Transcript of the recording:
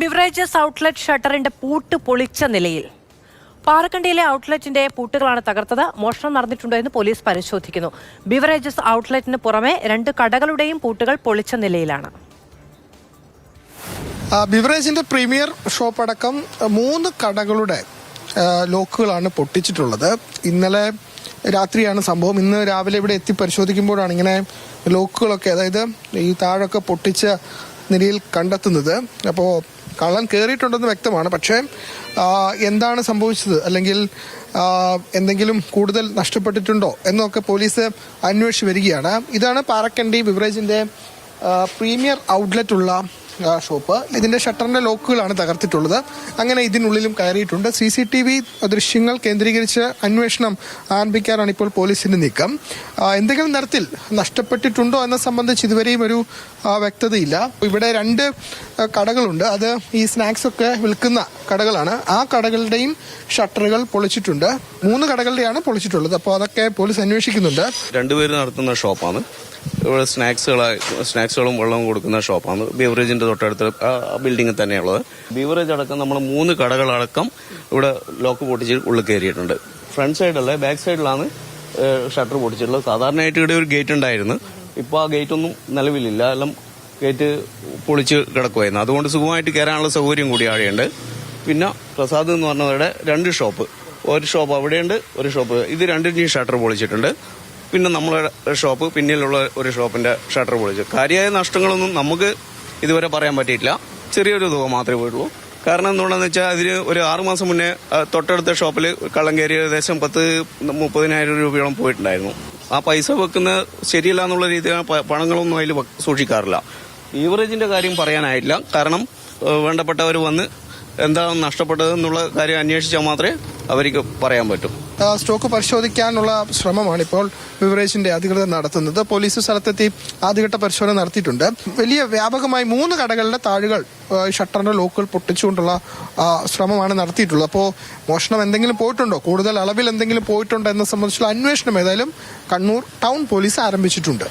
Beverages outlet ഷട്ടറിന്റെ പൂട്ട് പൊളിച്ച നിലയിൽ. പാറക്കണ്ടിയിലെ ഔട്ട്ലെറ്റിന്റെ പൂട്ടുകളാണ് തകർത്തത്. മോഷണം നടന്നിട്ടുണ്ടോ എന്ന് പോലീസ് പരിശോധിക്കുന്നു. ബിവറേജസ് ഔട്ട്ലെറ്റിന് പുറമെ രണ്ട് കടകളുടെയും പൂട്ടുകൾ പൊളിച്ച നിലയിലാണ്. ബിവറേജിന്റെ പ്രീമിയർ ഷോപ്പ് അടക്കം മൂന്ന് കടകളുടെ ലോക്കുകളാണ് പൊട്ടിച്ചിട്ടുള്ളത്. ഇന്നലെ രാത്രിയാണ് സംഭവം. ഇന്ന് രാവിലെ ഇവിടെ എത്തി പരിശോധിക്കുമ്പോഴാണ് ഇങ്ങനെ ലോക്കുകളൊക്കെ അതായത് ഈ താഴൊക്കെ പൊട്ടിച്ച നിലയിൽ കണ്ടെത്തുന്നത്. അപ്പോൾ കള്ളൻ കയറിയിട്ടുണ്ടെന്ന് വ്യക്തമാണ്. പക്ഷേ എന്താണ് സംഭവിച്ചത്? അല്ലെങ്കിൽ എന്തെങ്കിലും കൂടുതൽ നഷ്ടപ്പെട്ടിട്ടുണ്ടോ? എന്നൊക്കെ പോലീസ് അന്വേഷിച്ച് വരികയാണ്. ഇതാണ് പാറക്കണ്ടി ബിവറേജിന്റെ പ്രീമിയർ ഔട്ട്ലെറ്റ് ഉള്ള ഷോപ്പ്. ഇതിന്റെ ഷട്ടറിന്റെ ലോക്കുകളാണ് തകർത്തിട്ടുള്ളത്. അങ്ങനെ ഇതിനുള്ളിലും കയറിയിട്ടുണ്ട്. സി സി ടി വി ദൃശ്യങ്ങൾ കേന്ദ്രീകരിച്ച് അന്വേഷണം ആരംഭിക്കാനാണ് ഇപ്പോൾ പോലീസിന്റെ നീക്കം. എന്തെങ്കിലും തരത്തിൽ നഷ്ടപ്പെട്ടിട്ടുണ്ടോ എന്ന സംബന്ധിച്ച് ഇതുവരെയും ഒരു വ്യക്തതയില്ല. ഇവിടെ രണ്ട് കടകളുണ്ട്. അത് ഈ സ്നാക്സ് ഒക്കെ വിൽക്കുന്ന കടകളാണ്. ആ കടകളുടെയും ഷട്ടറുകൾ പൊളിച്ചിട്ടുണ്ട്. മൂന്ന് കടകളുടെയാണ് പൊളിച്ചിട്ടുള്ളത്. അപ്പോൾ അതൊക്കെ പോലീസ് അന്വേഷിക്കുന്നുണ്ട്. രണ്ടുപേര് നടത്തുന്ന ഷോപ്പാണ്. ഇവിടെ സ്നാക്സുകളായി സ്നാക്സുകളും വെള്ളവും കൊടുക്കുന്ന ഷോപ്പാണ്. ബീവറേജിന്റെ തൊട്ടടുത്ത് ആ ബിൽഡിംഗിൽ തന്നെയുള്ളത്. ബീവറേജ് അടക്കം നമ്മൾ മൂന്ന് കടകളടക്കം ഇവിടെ ലോക്ക് പൊട്ടിച്ച് ഉള്ളിൽ കയറിയിട്ടുണ്ട്. ഫ്രണ്ട് സൈഡല്ല ബാക്ക് സൈഡിലാണ് ഷട്ടർ പൊട്ടിച്ചിട്ടുള്ളത്. സാധാരണയായിട്ട് ഇവിടെ ഒരു ഗേറ്റ് ഉണ്ടായിരുന്നു. ഇപ്പോൾ ആ ഗേറ്റ് ഒന്നും നിലവിലില്ല. എല്ലാം ഗേറ്റ് പൊളിച്ച് കിടക്കുമായിരുന്നു അതുകൊണ്ട് സുഖമായിട്ട് കയറാനുള്ള സൗകര്യം കൂടി ആഴെയുണ്ട് പിന്നെ പ്രസാദ് എന്ന് പറഞ്ഞവരുടെ രണ്ട് ഷോപ്പ്. ഒരു ഷോപ്പ് അവിടെയുണ്ട് ഒരു ഷോപ്പ്. ഇത് രണ്ടിന്റെയും ഷട്ടർ പൊളിച്ചിട്ടുണ്ട്. പിന്നെ നമ്മളെ ഷോപ്പ് പിന്നിലുള്ള ഒരു ഷോപ്പിന്റെ ഷട്ടർ പൊളിച്ചു. കാര്യമായ നഷ്ടങ്ങളൊന്നും നമുക്ക് ഇതുവരെ പറയാൻ പറ്റിയിട്ടില്ല. ചെറിയൊരു തുക മാത്രമേ പോയിട്ടുള്ളൂ. കാരണം എന്തുകൊണ്ടാന്ന് വെച്ചാൽ അതിന് ഒരു ആറു മാസം മുന്നേ തൊട്ടടുത്ത ഷോപ്പിൽ കള്ളം കയറി ഏകദേശം പത്ത് മുപ്പതിനായിരം രൂപയോളം പോയിട്ടുണ്ടായിരുന്നു. ആ പൈസ വെക്കുന്ന ശരിയല്ല എന്നുള്ള രീതിയിൽ പണങ്ങളൊന്നും അതിൽ സൂക്ഷിക്കാറില്ല. ഈവറേജിന്റെ കാര്യം പറയാനായിട്ടില്ല. കാരണം വേണ്ടപ്പെട്ടവർ വന്ന് എന്താണ് നഷ്ടപ്പെട്ടത് എന്നുള്ള കാര്യം അന്വേഷിച്ചാൽ മാത്രമേ അവർക്ക് പറയാൻ പറ്റും. സ്റ്റോക്ക് പരിശോധിക്കാനുള്ള ശ്രമമാണ് ഇപ്പോൾ വിവറേജിന്റെ അധികൃതർ നടത്തുന്നത്. പോലീസ് സ്ഥലത്തെത്തി ആദ്യഘട്ട പരിശോധന നടത്തിയിട്ടുണ്ട്. വലിയ വ്യാപകമായി മൂന്ന് കടകളുടെ താഴുകൾ ഷട്ടറിന്റെ ലോക്കുകൾ പൊട്ടിച്ചുകൊണ്ടുള്ള ശ്രമമാണ് നടത്തിയിട്ടുള്ളത്. അപ്പോൾ മോഷണം എന്തെങ്കിലും പോയിട്ടുണ്ടോ? കൂടുതൽ അളവിൽ എന്തെങ്കിലും പോയിട്ടുണ്ടോ? എന്ന സംബന്ധിച്ചുള്ള അന്വേഷണം ഏതായാലും കണ്ണൂർ ടൗൺ പോലീസ് ആരംഭിച്ചിട്ടുണ്ട്.